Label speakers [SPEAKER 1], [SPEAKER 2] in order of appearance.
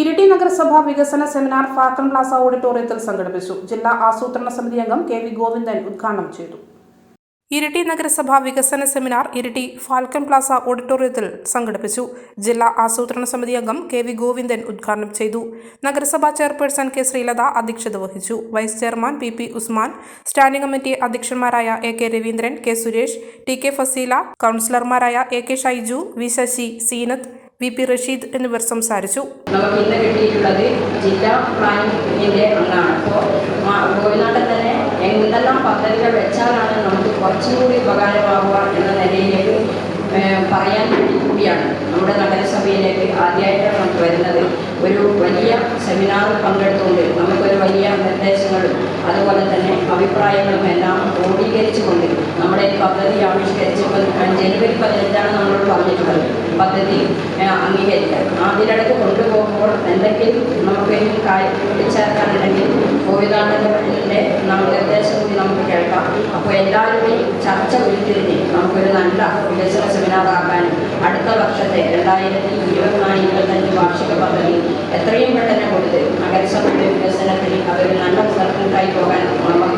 [SPEAKER 1] ഇരിട്ടി നഗരസഭ വികസന seminar ഫാക്കൺ Plaza ഓഡിറ്റോറിയത്തിൽ സംഘടിപ്പിച്ചു. ജില്ലാ ആസൂത്രണ സമിതി അംഗം കെ വി ഗോവിന്ദൻ ഉദ്ഘാടനം ചെയ്തു. ഇരിട്ടി നഗരസഭ വികസന സെമിനാർ ഇരിട്ടി ഫാൽക്കൺ പ്ലാസ ഓഡിറ്റോറിയത്തിൽ സംഘടിപ്പിച്ചു. ജില്ലാ ആസൂത്രണ സമിതി അംഗം കെ വി ഗോവിന്ദൻ ഉദ്ഘാടനം ചെയ്തു. നഗരസഭാ ചെയർപേഴ്സൺ കെ ശ്രീലത അധ്യക്ഷത വഹിച്ചു. Vice chairman P P Usman standing committee അധ്യക്ഷന്മാരായ A K Raveendran K Suresh T K Faseela കൗൺസിലർമാരായ A K Shaiju V Sasi Seenath V P Rasheed എന്നിവർ സംസാരിച്ചു.
[SPEAKER 2] നമുക്ക് ഇന്ന് കിട്ടിയിട്ടുള്ളത് അപ്പോൾ കോഴിനാട്ടിൽ തന്നെ എന്തെല്ലാം പദ്ധതികൾ വെച്ചാലാണ് നമുക്ക് കുറച്ചും കൂടി ഉപകാരമാവുക എന്ന നിലയിലേക്ക് പറയാൻ വേണ്ടി കൂടിയാണ്. നമ്മുടെ നഗരസഭയിലേക്ക് ആദ്യമായിട്ടാണ് നമുക്ക് വരുന്നത്. ഒരു വലിയ സെമിനാർ പങ്കെടുത്തുകൊണ്ട് നമുക്കൊരു വലിയ നിർദ്ദേശങ്ങളും അതുപോലെ തന്നെ അഭിപ്രായങ്ങളും എല്ലാം പദ്ധതി ആവിഷ്കരിച്ച് ഇപ്പം ജനുവരി പതിനഞ്ചാണ് നമ്മളോട് പറഞ്ഞിട്ടുള്ളത്. പദ്ധതി അംഗീകരിക്കാൻ. അതിനിടയ്ക്ക് കൊണ്ടുപോകുമ്പോൾ എന്തെങ്കിലും നമുക്ക് കൂട്ടിച്ചേർക്കാനുണ്ടെങ്കിൽ കോവിദാണ്ടന്റെ നിർദ്ദേശം കൂടി നമുക്ക് കേൾക്കാം. അപ്പോൾ എല്ലാവരുടെയും ചർച്ച ഉരുത്തിരിഞ്ഞ് നമുക്കൊരു നല്ല വികസന സെമിനാറാക്കാനും അടുത്ത വർഷത്തെ രണ്ടായിരത്തി ഇരുപത്തിനാല് ഇരുപത്തഞ്ച് വാർഷിക പദ്ധതി എത്രയും പെട്ടെന്ന് കൊടുത്ത് നഗരസഭയുടെ വികസനത്തിന് അതൊരു നല്ല മുതൽക്കൂട്ടായി പോകാൻ നമുക്ക്